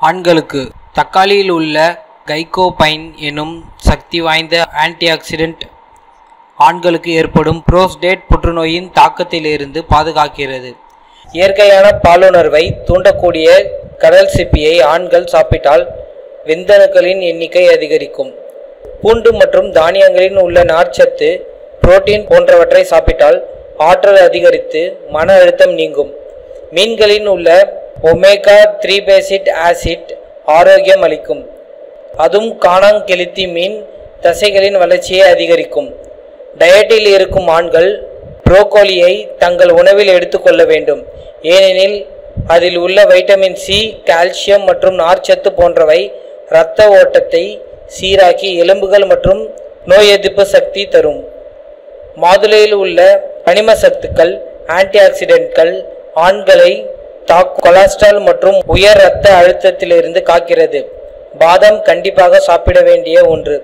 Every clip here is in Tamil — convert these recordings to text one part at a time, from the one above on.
ஆண்களுக்கு. தக்காளியில் உள்ள கைகோபைன் எனும் சக்தி வாய்ந்த ஆன்டிஆக்சிடென்ட் ஆண்களுக்கு ஏற்படும் புரோஸ்டேட் புற்றுநோயின் தாக்கத்திலிருந்து பாதுகாக்கிறது. இயற்கையான பாலுணர்வை தூண்டக்கூடிய கடல் சிப்பியை ஆண்கள் சாப்பிட்டால் விந்தணுக்களின் எண்ணிக்கை அதிகரிக்கும். பூண்டு மற்றும் தானியங்களில் உள்ள நார்ச்சத்து புரோட்டீன் போன்றவற்றை சாப்பிட்டால் ஆற்றல் அதிகரித்து மன அழுத்தம் நீங்கும். மீன்களில் உள்ள ஒமேகா த்ரீ பேசிட் ஆசிட் ஆரோக்கியம் அளிக்கும். அதுவும் காணாங்கெளுத்தி மீன் தசைகளின் வளர்ச்சியை அதிகரிக்கும். டயட்டில் இருக்கும் ஆண்கள் புரோக்கோலியை தங்கள் உணவில் எடுத்துக்கொள்ள வேண்டும். ஏனெனில் அதில் உள்ள வைட்டமின் சி கால்சியம் மற்றும் நார்ச்சத்து போன்றவை இரத்த ஓட்டத்தை சீராக்கி எலும்புகள் மற்றும் நோய் எதிர்ப்பு சக்தி தரும். மாதுளையில் உள்ள கனிம சத்துக்கள் ஆன்டிஆக்சிடென்ட்கள் ஆண்களை தாக்கும் கொலஸ்ட்ரால் மற்றும் உயர் இரத்த அழுத்தத்திலிருந்து காக்கிறது. பாதாம் கண்டிப்பாக சாப்பிட வேண்டிய ஒன்று.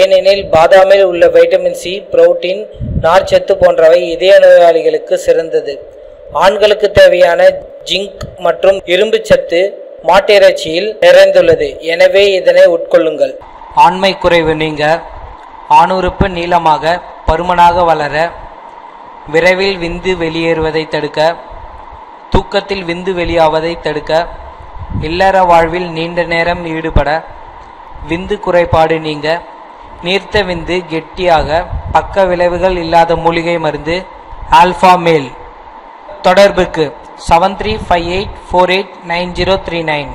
ஏனெனில் பாதாமில் உள்ள வைட்டமின் சி புரோட்டீன் நார்ச்சத்து போன்றவை இதய நோயாளிகளுக்கு சிறந்தது. ஆண்களுக்கு தேவையான ஜிங்க் மற்றும் இரும்பு சத்து மாட்டிறைச்சியில் நிறைந்துள்ளது. எனவே இதனை உட்கொள்ளுங்கள். ஆண்மை குறைவு நீங்க. ஆணுறுப்பு நீளமாக பருமனாக வளர விரைவில் விந்து வெளியேறுவதை தடுக்க தூக்கத்தில் விந்து வெளியாவதை தடுக்க இல்லற வாழ்வில் நீண்ட நேரம் ஈடுபட விந்து குறைபாடு நீங்க நீர்த்த விந்து கெட்டியாக பக்க விளைவுகள் இல்லாத மூலிகை மருந்து ஆல்ஃபா மேல். தொடர்புக்கு seven three five eight four eight nine zero three nine